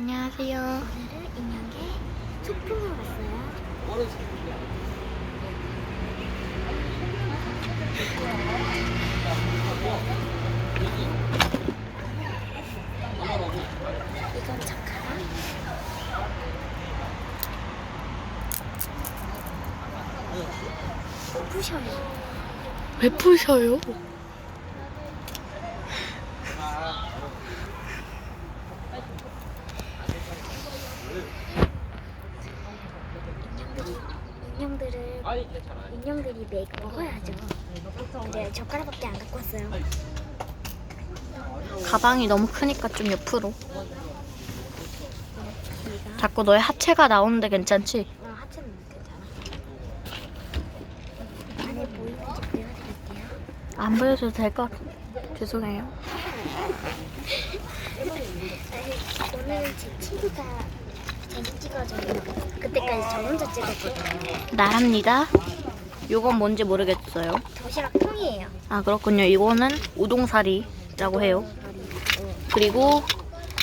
안녕하세요. 오늘은 인형의 소풍을 왔어요. 이건 젓가락. 부셔요. 왜 푸셔요? 인형들을 인형들이 매 먹어야죠. 근데 젓가락밖에 안 갖고 왔어요. 가방이 너무 크니까 좀 옆으로. 자꾸 너의 하체가 나오는데 괜찮지? 어, 하체는 괜찮아. 안에 뭐 보여드릴게요. 안 보여줘도 될 것 같아. 죄송해요. 아니, 오늘은 제 친구가 사진 찍어줘요. 그때까지 저 혼자 찍었거든요. 나랍니다. 요건 뭔지 모르겠어요. 도시락 통이에요. 아 그렇군요. 이거는 우동사리라고 해요. 그리고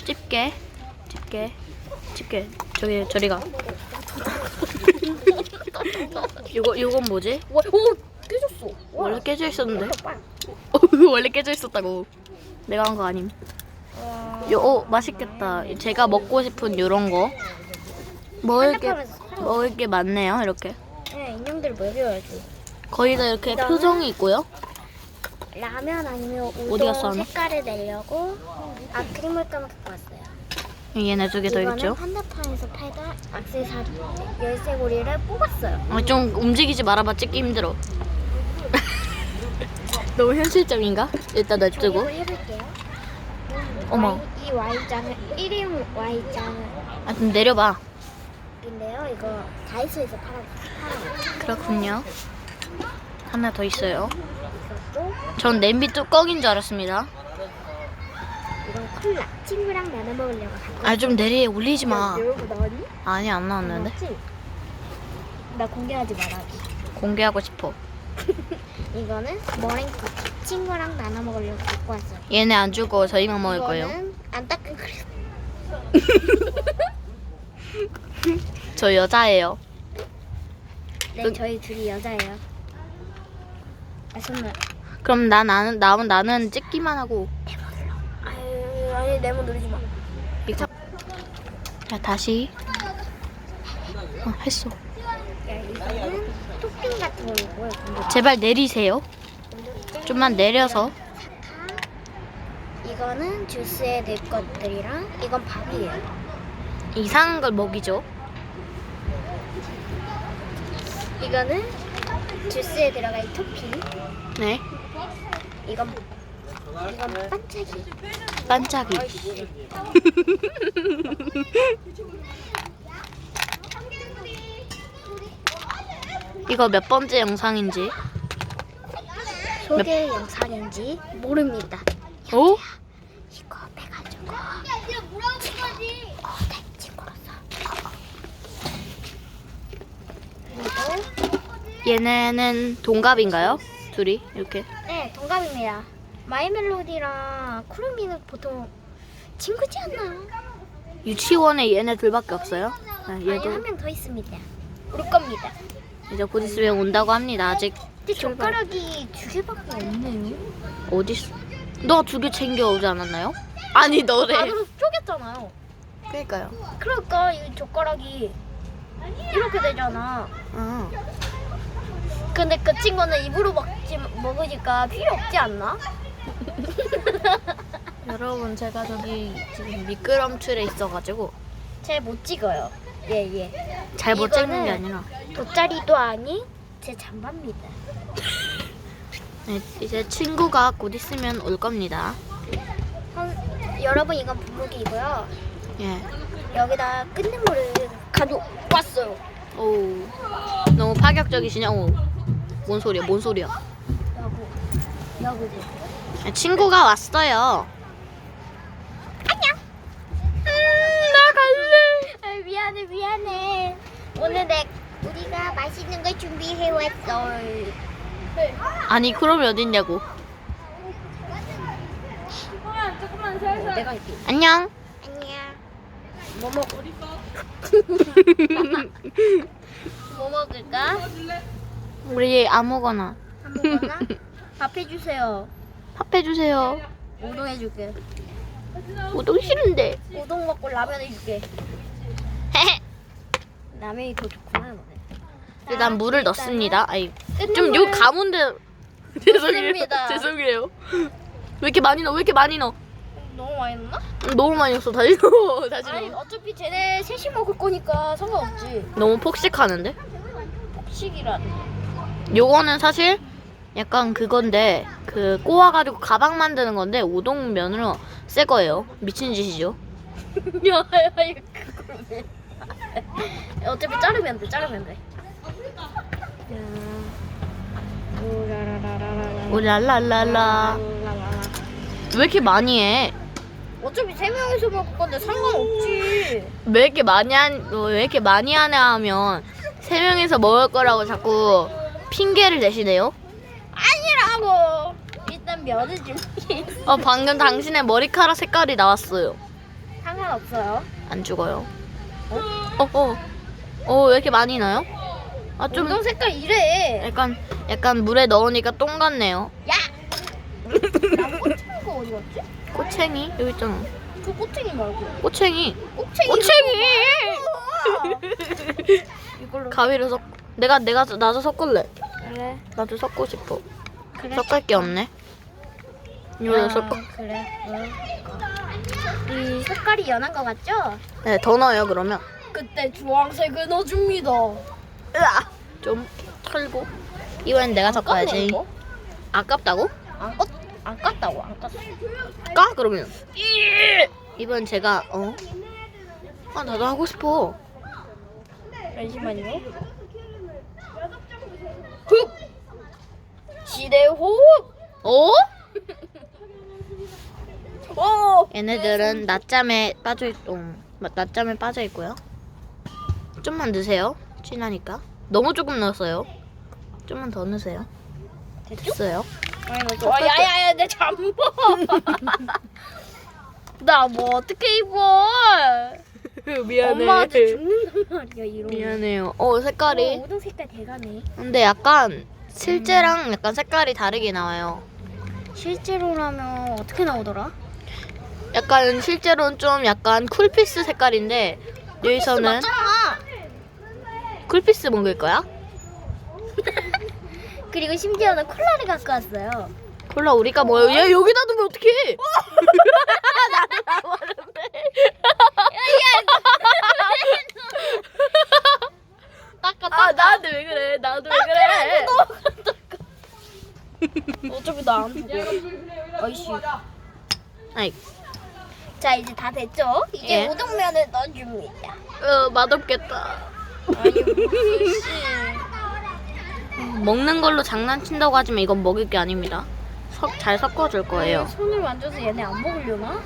집게, 집게, 집게. 저기 저리가. 요거 요건 뭐지? 와, 오, 깨졌어. 원래 깨져 있었는데. 원래 깨져 있었다고. 내가 한 거 아님. 요, 어, 맛있겠다. 제가 먹고 싶은 요런 거. 먹을 게, 먹을 게 많네요, 이렇게. 네, 인형들 먹여야죠. 거의 다 이렇게 그다음에- 표정이 있고요. 라면 아니면 어디 우동 갔어, 하나? 색깔을 내려고 아크릴물감을 갖고 왔어요. 얘네 두 개 더 이거는 있죠. 한라판에서 팔던 액세서리 열쇠고리를 뽑았어요. 어, 좀 움직이지 말아봐, 찍기 힘들어. 너무 현실적인가? 일단 냅두고. 해볼게요. 어머. 이 Y장을 1인 Y장을 아, 좀 내려봐. 인데요. 이거 다이소에서 팔아 팔아요. 그렇군요. 하나 더 있어요. 이것도 전 냄비 뚜껑인 줄 알았습니다. 이건 콜라. 친구랑 나눠 먹으려고 갖고. 아, 좀 내리에 올리지 마. 아니, 안 나왔는데. 나 공개하지 말아야지. 공개하고 싶어. 이거는 머랭 쿠키. 친구랑 나눠 먹으려고 갖고 왔어요. 얘네 안 주고 저희만 먹을 거예요. 이거는 안 닦은 그릇. 저 여자예요. 네, 그- 저희 둘이 여자예요. 아, 정말. 그럼 나, 나는, 나는, 나는 찍기만 하고. 아유, 아니, 내몸 누르지 마. 이거. 자, 다시. 어, 했어. 야, 이거는 토핑 같은 거고요. 근데 제발 내리세요. 좀만 내려서. 이거는 주스에 넣을 것들이랑 이건 밥이에요. 이상한 걸 먹이죠. 이거는 주스에 들어갈 토핑. 네. 이건 이건 반짝이. 반짝이. 이거 몇 번째 영상인지. 소개 영상인지 모릅니다. 오? 이거 빼가지고 어, 네, 친구로서. 그리고 얘네는 동갑인가요? 둘이? 이렇게. 네 동갑입니다. 마이멜로디랑 쿠루미는 보통 친구지 않나? 유치원에 얘네 둘밖에 없어요. 네, 아니 얘도 한명더 있습니다. 올 겁니다. 이제 곧 있으면 온다고 합니다. 아직 근데 젓가락이 두 개밖에 없네요. 어디 있어? 너두개 챙겨 오지 않았나요? 아니 너래. 아 그럼 쪼갰잖아요. 그러니까요. 그러니까 이 젓가락이 이렇게 되잖아. 어. 근데 그 친구는 입으로 먹지 먹으니까 필요 없지 않나? 여러분 제가 저기 지금 미끄럼틀에 있어가지고 잘 못 찍어요. 예 예. 잘못 이거는 찍는 게 아니라 돗자리도 아닌 제 잠바입니다. 네, 이제 친구가 곧 있으면 올 겁니다. 선, 여러분 이건 분무기이고요. 예. 여기다 끝눈물을 가지고 왔어요. 오. 너무 파격적이시냐? 오. 뭔 소리야? 뭔 소리야? 여보, 여보. 네, 친구가 왔어요. 안녕. 음, 나 갈래. 아, 미안해, 미안해. 오늘 내 우리가 맛있는 걸 준비해 왔어. 아니 그럼 어딨냐고. 내가 할게. 안녕. 안녕. 뭐 먹어? 뭐 먹을까? 우리 아무거나 아무거나? 밥 해주세요. 밥 해주세요. 우동 해줄게. 우동 싫은데. 우동 먹고 라면 해줄게. 라면이 더 좋구나 너네. 일단 물을 넣습니다. 아이 끓는 좀요물 가문데 죄송해요. 죄송해요. 왜 이렇게 많이 넣어? 왜 이렇게 많이 넣어? 너무 많이 넣나? 음, 너무 많이 넣었어. 다시 넣어. 다시 아니 넣어. 어차피 쟤네 셋이 먹을 거니까 상관없지. 너무 폭식하는데? 폭식이라니. 요거는 사실 약간 그건데 그 꼬아가지고 가방 만드는 건데 우동면으로 새 거예요. 미친 짓이죠. 야야 이거 그걸 왜? 어차피 자르면 돼. 자르면 돼. 오랄랄랄라. 왜 이렇게 많이 해? 어차피 세 명이서 먹을 건데 상관없지. 왜 이렇게 많이 한, 어, 왜 이렇게 많이 하냐 하면 세 명이서 먹을 거라고 자꾸 핑계를 대시네요. 아니라고. 일단 면을 좀 어 방금 당신의 머리카락 색깔이 나왔어요. 상관없어요. 안 죽어요. 어? 어? 어, 왜 이렇게 많이 나요? 아, 좀 우동 색깔 이래. 약간 약간 물에 넣으니까 똥 같네요. 야. 나 어디 갔지? 꼬챙이 여기 있잖아. 그 꼬챙이 말고. 꼬챙이. 꼬챙이. 꼬챙이. 이걸로. 가위로 섞. 내가 내가 나도 섞을래. 그래. 나도 섞고 싶어. 그래. 섞을 게 없네. 이거 아, 섞어. 그래. 이 색깔이 연한 거 같죠? 네, 더 넣어요 그러면. 그때 주황색을 넣어줍니다. 으아. 좀 털고. 이번엔 내가 섞어야지. 아깝다고? 안 껐, 안 깠다고 안 깠어. 까 그러면. 이번 제가 어. 아 나도 하고 싶어. 잠시만요. 흡. 지대 호흡. 어? 오. 얘네들은 낮잠에 빠져 있, 어, 낮잠에 빠져 있고요. 좀만 넣으세요. 진하니까. 너무 조금 넣었어요. 좀만 더 넣으세요. 됐어요. 좀. 아, 야야야 내 잠궈. 나뭐 어떻게 입어? 엄마한테 죽는단 말이야 이런. 미안해요. 어 어, 색깔이. 우동 색깔 대가네. 근데 약간 실제랑 약간 색깔이 다르게 나와요. 실제로라면 어떻게 나오더라? 약간 실제로는 좀 약간 쿨피스 색깔인데 여기서는 맞잖아. 쿨피스 먹을 거야? 그리고 심지어는 콜라를 갖고 왔어요. 콜라 우리가 뭐요? 얘 여기다 두면 어떡해? 닦아 아 나한테 왜 그래? 나도 왜 그래? 어차피 나안 죽어. 아이씨. 아이, 자 이제 다 됐죠? 이제 예. 우동면을 넣어줍니다. 어, 맛없겠다. 무슨 씨. 먹는 걸로 장난친다고 하지만 이건 먹을 게 아닙니다. 석, 잘 섞어줄 거예요. 손을 만져서 얘네 안 먹으려나?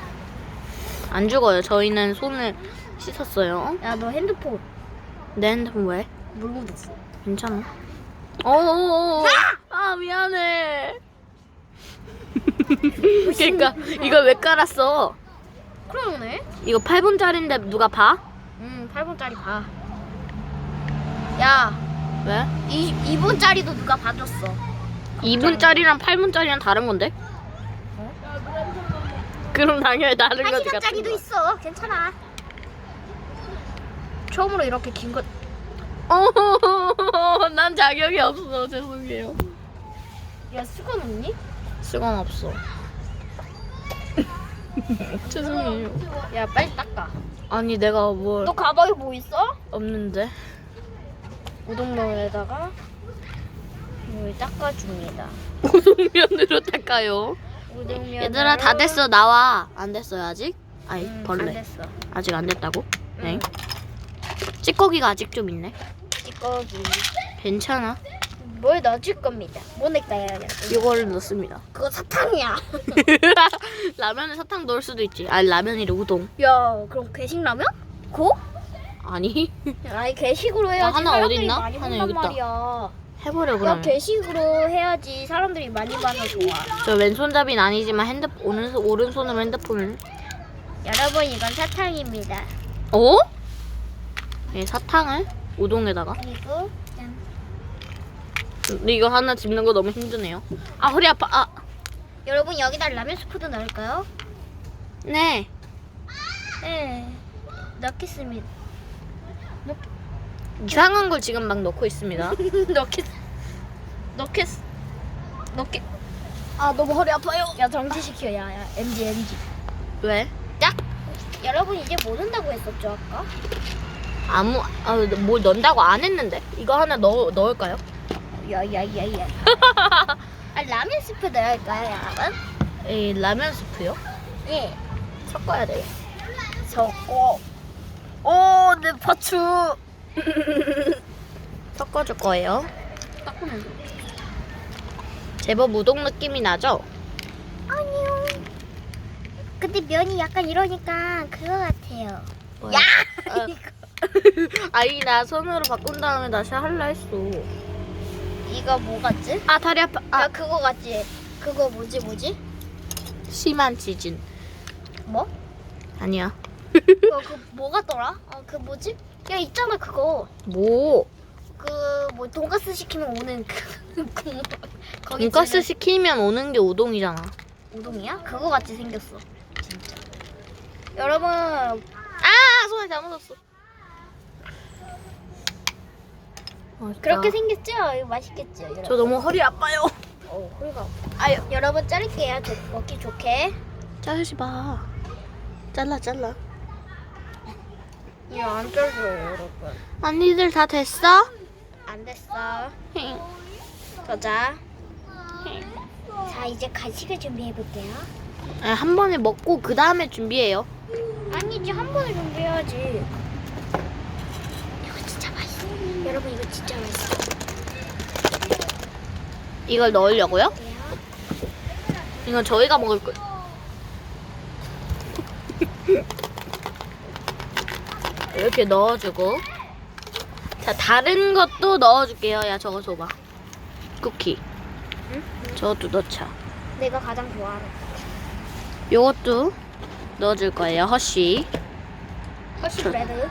안 죽어요. 저희는 손을 씻었어요. 야 너 핸드폰 내 핸드폰 왜? 물 묻었어. 괜찮아. 어어어. 아 미안해. 그러니까 이걸 왜 깔았어? 그러네. 이거 8분짜리인데 누가 봐? 응 8분짜리 봐. 야 왜? 이 2분짜리도 누가 봐줬어. 2분짜리랑 8분짜리랑 다른 건데? 그럼 당연히 다른 한 거지 시간짜리도 있어. 괜찮아. 처음으로 이렇게 긴 거. 어, 난 자격이 없어. 죄송해요. 야 수건 없니? 수건 없어. 죄송해요. 야 빨리 닦아. 아니 내가 뭘 너 가방에 뭐 있어? 없는데. 우동면에다가 물 닦아줍니다. 우동면으로 닦아요. 우동면. 얘들아 다 됐어 나와. 안 됐어요 아직? 아이 응, 벌레. 안 됐어. 아직 안 됐다고? 네. 응. 찌꺼기가 아직 좀 있네. 찌꺼기. 괜찮아. 뭘 넣어줄 겁니다. 뭐 넣을까요? 이거를 넣습니다. 그거 사탕이야. 라면에 사탕 넣을 수도 있지. 아니 라면이래 우동. 야 그럼 괴식 라면? 고? 아니 아니 괴식으로 해야지 하나 사람들이 어디 있나? 많이 하나 본단 여기 있다. 말이야. 해보려 야 그러면. 괴식으로 해야지 사람들이 많이 봐서 좋아. 저 왼손잡이는 아니지만 핸드 오른손 오른손으로 핸드폰을. 여러분 이건 사탕입니다. 어? 네, 사탕을 우동에다가. 그리고 짠. 근데 이거 하나 집는 거 너무 힘드네요. 아 허리 아파. 아. 여러분 여기다 라면 스프도 넣을까요? 네. 네. 넣겠습니다. 이상한 걸 지금 막 넣고 있습니다. 넣겠. 넣겠. 넣겠. 아 너무 허리 아파요. 야 정지시켜. 야야 MG MG. 왜? 짝. 여러분 이제 못 온다고 했었죠 아까? 아무 아, 뭘 넣는다고 안 했는데 이거 하나 넣 넣을까요? 야야야야. 아 라면 스프 넣을까요 여러분? 이 라면 스프요? 예. 섞어야 돼. 섞어. 오, 내 파추. 섞어줄 거예요. 닦으면 제법 우동 느낌이 나죠? 아니요. 근데 면이 약간 이러니까 그거 같아요. 야! 아니 나 손으로 바꾼 다음에 다시 할라 했어. 이거 뭐 같지? 아 다리 아파. 아 아 그거 같지? 그거 뭐지 뭐지? 심한 지진. 뭐? 아니야. 그거 그뭐 같더라? 어 그 뭐지? 야 있잖아 그거. 뭐? 그 뭐 돈가스 시키면 오는 그, 그 거기 돈가스 시키면 오는 게 우동이잖아. 우동이야? 그거 같이 생겼어. 진짜. 여러분 아 손에 잘못 었어 그렇게 생겼죠? 이거 맛있겠죠? 여러분? 저 너무 허리 아파요. 어, 허리가 아유. 여러분 자를게요. 저- 먹기 좋게. 자르지 마. 잘라 잘라. 이거 안 잘려요, 여러분. 언니들 다 됐어? 안 됐어. 보자. 자, 이제 간식을 준비해 볼게요. 아, 한 번에 먹고 그 다음에 준비해요. 아니지, 한 번에 준비해야지. 이거 진짜 맛있어. 여러분, 이거 진짜 맛있어. 이걸 넣으려고요? 볼게요. 이건 저희가 먹을 거예요. 이렇게 넣어주고 자 다른 것도 넣어줄게요. 야 저거 줘봐. 쿠키. 응? 저것도 넣자. 내가 가장 좋아하는 요것도 넣어줄 거예요. 허쉬. 허쉬 브레드.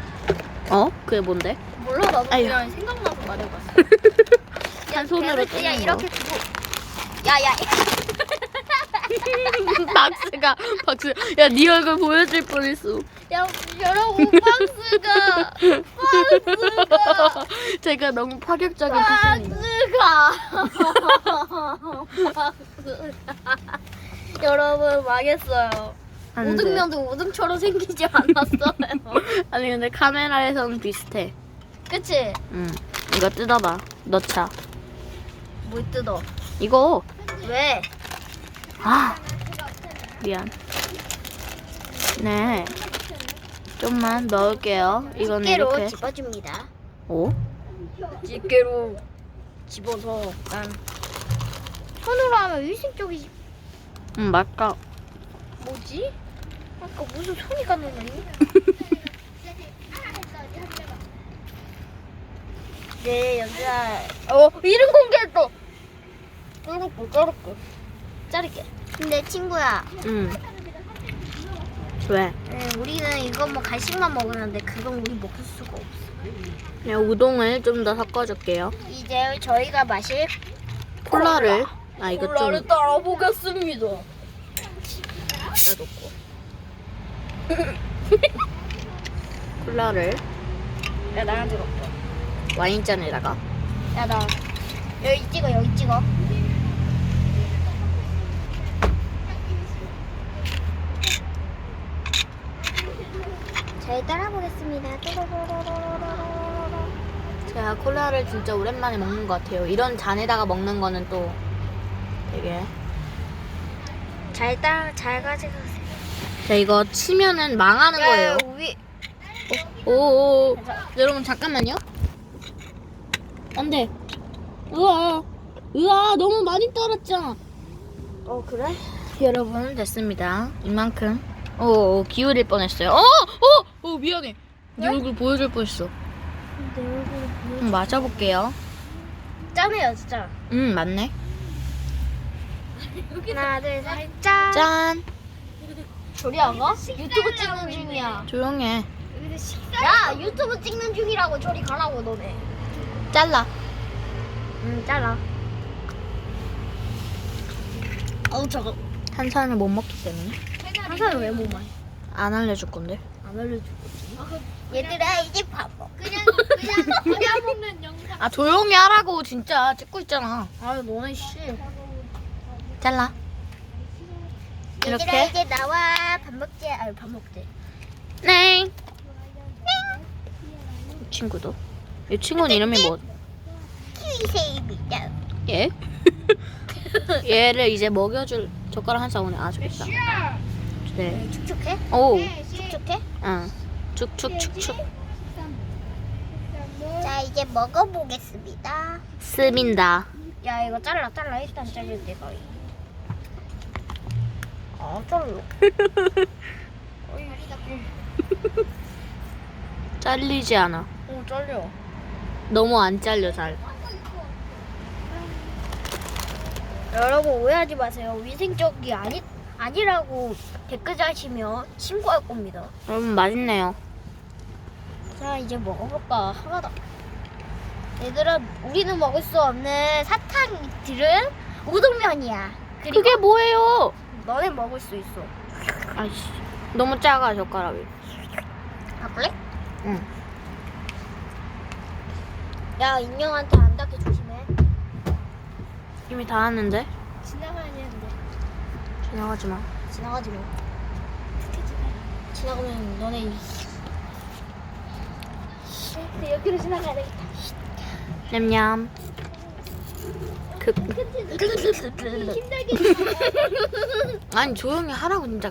어? 그게 뭔데? 몰라, 나도 아유. 그냥 생각나서 말해봤어. 한 손으로 야, 뜨는 이렇게 거. 두고. 야, 야. 박스가 박스. 야 네 얼굴 보여줄 뻔했어. 야, 여러분, 박스가. 박스가. 제가 너무 파격적인 표정이다. 박스가. 여러분 망했어요. 안 돼. 우등면도 우등처럼 생기지 않았어요. 아니 근데 카메라에서는 비슷해. 그치? 응. 이거 뜯어봐. 넣자. 뭘 뜯어? 이거. 왜? 아. 미안. 네. 좀만 넣을게요. 이거는 집게로 이렇게. 집어줍니다. 오? 집게로 집어서 난 손으로 하면 위생 쪽이 응 맞다. 뭐지? 아까 무슨 소리가 나니? 네 여기가 어 이름 공개했어. 자를게 자를게 자를게. 근데 친구야, 응. 왜? 네, 우리는 이거 뭐 간식만 먹으는데 그건 우리 먹을 수가 없어. 그냥 우동을 좀 더 섞어줄게요. 이제 저희가 마실 콜라를. 아 이거 좀. 따라 보겠습니다. 넣고. 콜라를 야 나한테 먹어. 와인잔에다가. 야 나 여기 찍어 여기 찍어. 잘 따라 보겠습니다. 제가 콜라를 진짜 오랜만에 먹는 것 같아요. 이런 잔에다가 먹는 거는 또 되게. 잘 따라 잘 가져가세요. 자 이거 치면은 망하는 거예요. 위. 오, 오, 여러분 잠깐만요. 안 돼. 우와, 우와, 너무 많이 떨었죠? 어 그래? 여러분, 됐습니다. 이만큼. 오, 오 기울일 뻔했어요. 어, 어, 어, 미안해. 네 왜? 얼굴 보여줄 뻔했어. 내 얼굴 음, 맞아볼게요. 짠해요 진짜. 음, 맞네. 하나 둘 셋 짠. 짠. 조리 안 가? 유튜브 찍는 중이야. 조용해. 야 유튜브 찍는 중이라고 저리 가라고 너네. 잘라. 응 잘라. 어우 저거 탄산을 못 먹기 때문에 항상 왜못 마셔? 안 알려줄 건데. 안 알려줄 거지. 얘들아 이제 밥 먹. 그냥 그냥 그냥 먹는 영상. 아 조용히 하라고 진짜 찍고 있잖아. 아 너네 씨. 잘라. 얘들아 이렇게? 이제 나와 밥 먹지. 아유 밥 먹지. 네. 이 친구도. 이 친구는 이름이 뭐? 키위새입니다. 얘? 얘를 이제 먹여줄 젓가락 한 쌍으로 아주 좋다. 네. 축축해? 오. 축축해? 응. 축축축축. 자 이제 먹어보겠습니다. 스민다. 야 이거 잘라 잘라 일단 잘릴 때가. 아 잘라. 잘리지 않아. 오 잘려. 너무 안 잘려 잘. 여러분 오해하지 마세요. 위생적이 아니 아니라고 댓글 다시면 신고할 겁니다. 여러분 맛있네요. 자 이제 먹어볼까 하나다. 얘들아 우리는 먹을 수 없는 사탕들은 우동면이야. 그리고 그게 뭐예요? 너네 먹을 수 있어. 아이씨. 너무 작아 젓가락이. 아 그래? 응. 야 인형한테 안 닿게 조심해. 이미 다 왔는데 지나가야 되는데 지나가지 마. 지나가지 마. 지나가면 너네 이- 근데 여기로 지나가야 되겠다. 냠냠. 그 힘들게. 아니 조용히 하라고 진짜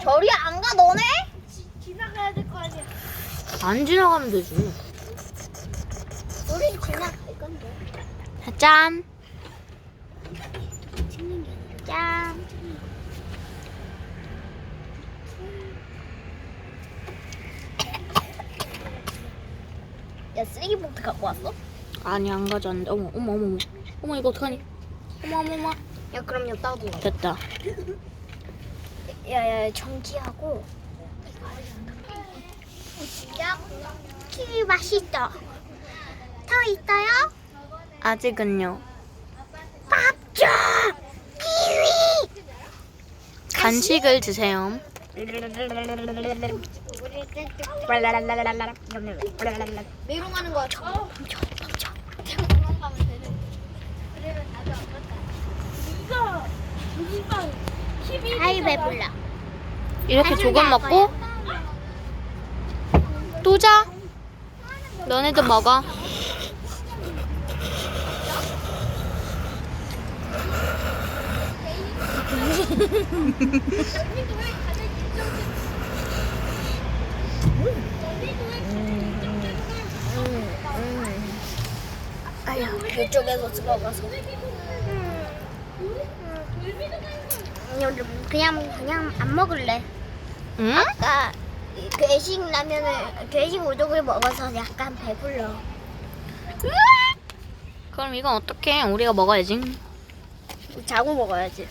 저리 안 가 너네? 지나가야 될 거 아니야. 안 지나가면 되지. 우리 지나갈 건데. 짠. 찍는 게 아니라 짠. 야 쓰레기 봉투 갖고 왔어? 아니 안 가져왔는데 어머 어머 어머 어머 어머 이거 어떡하니? 어머 어머 어머 야 그럼 여기다 둬. 됐다. 야야 정지하고. 진짜 키위 맛있다. 더 있어요? 아직은요. 밥 줘. 키위. 간식을 드세요. 메롱하는 거야. 멈춰, 멈춰. 아이 배불러. 이렇게 조금 먹고 또 자. 너네도 먹어. 아야, 이쪽에서 들어가서. 그냥 그냥 안 먹을래. 응? 아까 괴식 라면을 괴식 우동을 먹어서 약간 배불러. 그럼 이건 어떡해? 우리가 먹어야지. 자고 먹어야지. 야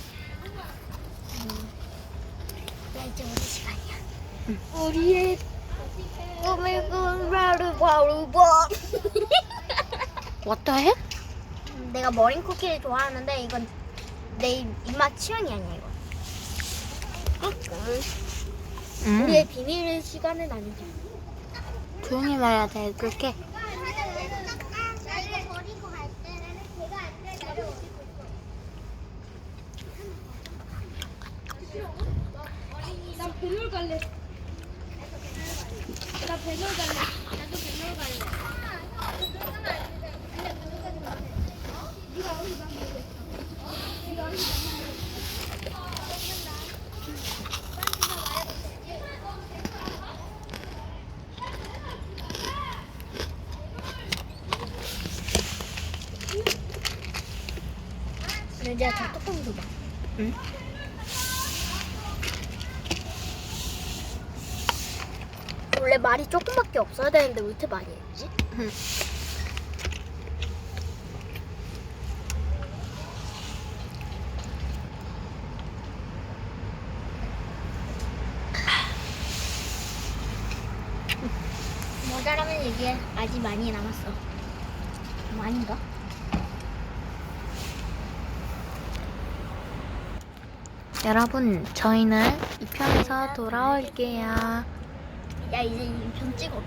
이제 우리 시간이야. 우리의 꿈을 꾸라루 바루바. What the heck? 내가 머린 쿠키를 좋아하는데 이건 내 입맛 취향이 아니야 이거. 음. 우리의 비밀 시간은 아니지. 조용히 말해야 돼. 그렇게. 나 배놀 갈래. 나 배놀 갈래. 뚜껑 줘봐. 응? 원래 말이 조금밖에 없어야 되는데 왜 이렇게 많이 했지? 응. 모자라면 얘기해. 아직 많이 남았어. 많이인가? 여러분, 저희는 2편에서 돌아올게요. 야 이제 이편 찍어.